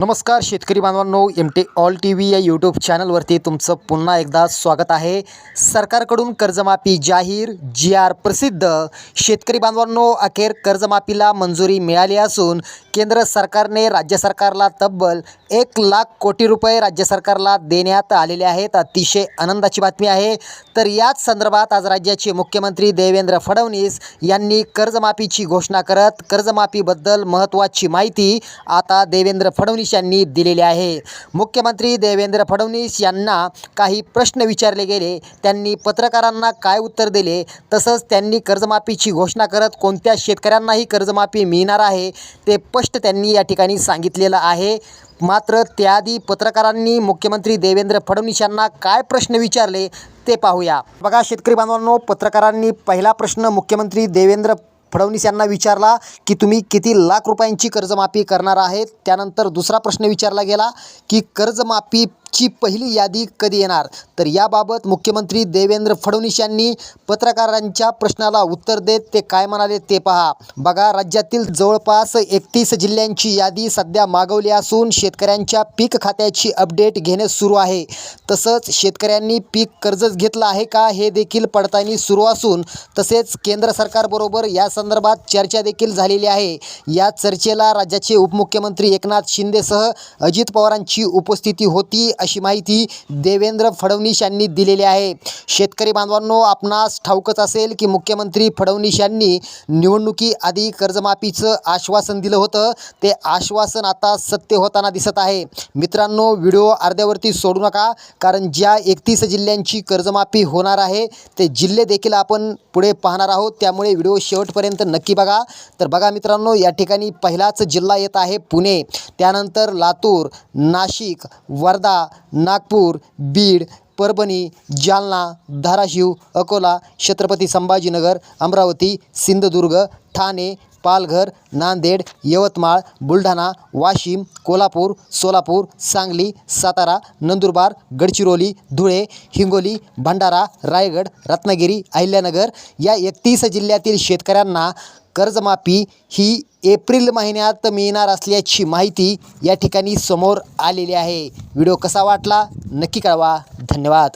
नमस्कार शेतकरी बांधवांनो M T all T V या यूट्यूब चॅनलवरती तुमचं पुन्हा एकदा स्वागत आहे. सरकारकडून कर्जमाफी जाहीर जी आर प्रसिद्ध. शेतकरी बांधवांनो अखेर कर्जमाफीला मंजुरी मिळाली असून केंद्र सरकारने राज्य सरकारला तब्बल एक लाख कोटी रुपये राज्य सरकारला देण्यात आलेले आहेत. अतिशय आनंदाची बातमी आहे. तर याच संदर्भात आज राज्याचे मुख्यमंत्री देवेंद्र फडणवीस यांनी कर्जमाफीची घोषणा करत कर्जमाफीबद्दल महत्त्वाची माहिती आता देवेंद्र फडणवीस यांनी दिलेली आहे. मुख्यमंत्री देवेंद्र फडणवीस यांना काही प्रश्न विचारले गेले. त्यांनी पत्रकारांना काय उत्तर दिले? तसंच त्यांनी कर्जमाफीची घोषणा करत कोणत्या शेतकऱ्यांनाही कर्जमाफी मिळणार आहे? ते स्पष्ट त्यांनी या ठिकाणी सांगितलेलं आहे. मात्र त्याआधी पत्रकारांनी मुख्यमंत्री देवेंद्र फडणवीस यांना काय प्रश्न विचारले ते पाहूया. बघा शेतकरी बांधवांनो पत्रकारांनी पहिला प्रश्न मुख्यमंत्री देवेंद्र फडणवीस यांना विचारला की तुम्ही किती लाख रुपयांची कर्जमाफी करणार आहेत? त्यानंतर दुसरा प्रश्न विचारला गेला की कर्जमाफी ची पहिली यादी कधी येणार? तर याबाबत मुख्यमंत्री देवेंद्र फडणवीस यांनी पत्रकारांच्या प्रश्नाला उत्तर देत ते काय म्हणाले ते पहा. बघा राज्यातील जवळपास एकतीस जिल्ह्यांची यादी सध्या मागवली असून शेतकऱ्यांच्या पीक खात्याची अपडेट घेणे सुरू आहे. तसंच शेतकऱ्यांनी पीक कर्जच घेतलं आहे का हे देखील पडताळणी सुरू असून तसेच केंद्र सरकारबरोबर या संदर्भात चर्चा देखील झालेली आहे. या चर्चेला राज्याचे उपमुख्यमंत्री एकनाथ शिंदेसह अजित पवारांची उपस्थिती होती अशी माहिती देवेंद्र फडणवीस यांनी दिलेली आहे. शेतकरी बांधवांनो आपणास ठाऊकच असेल की मुख्यमंत्री फडणवीस यांनी निवडणुकीआधी कर्जमाफीचं आश्वासन दिलं होतं. ते आश्वासन आता सत्य होताना दिसत आहे. मित्रांनो व्हिडिओ अर्ध्यावरती सोडू नका कारण ज्या एकतीस जिल्ह्यांची कर्जमाफी होणार आहे ते जिल्हे देखील आपण पुढे पाहणार आहोत. त्यामुळे व्हिडिओ शेवटपर्यंत नक्की बघा. तर बघा मित्रांनो या ठिकाणी पहिलाच जिल्हा येत आहे पुणे. त्यानंतर लातूर नाशिक वर्धा नागपूर बीड परभणी जालना धाराशिव अकोला छत्रपती संभाजीनगर अमरावती सिंधुदुर्ग ठाणे पालघर नांदेड यवतमाळ बुलढाणा वाशिम कोल्हापूर सोलापूर सांगली सातारा नंदुरबार गडचिरोली धुळे हिंगोली भंडारा रायगड रत्नागिरी अहिल्यानगर या एकतीस जिल्ह्यातील शेतकऱ्यांना कर्जमाफी ही एप्रिल महिन्यात मिळणार असल्याची माहिती या ठिकाणी समोर आलेली आहे. व्हिडिओ कसा वाटला? नक्की कळवा. धन्यवाद.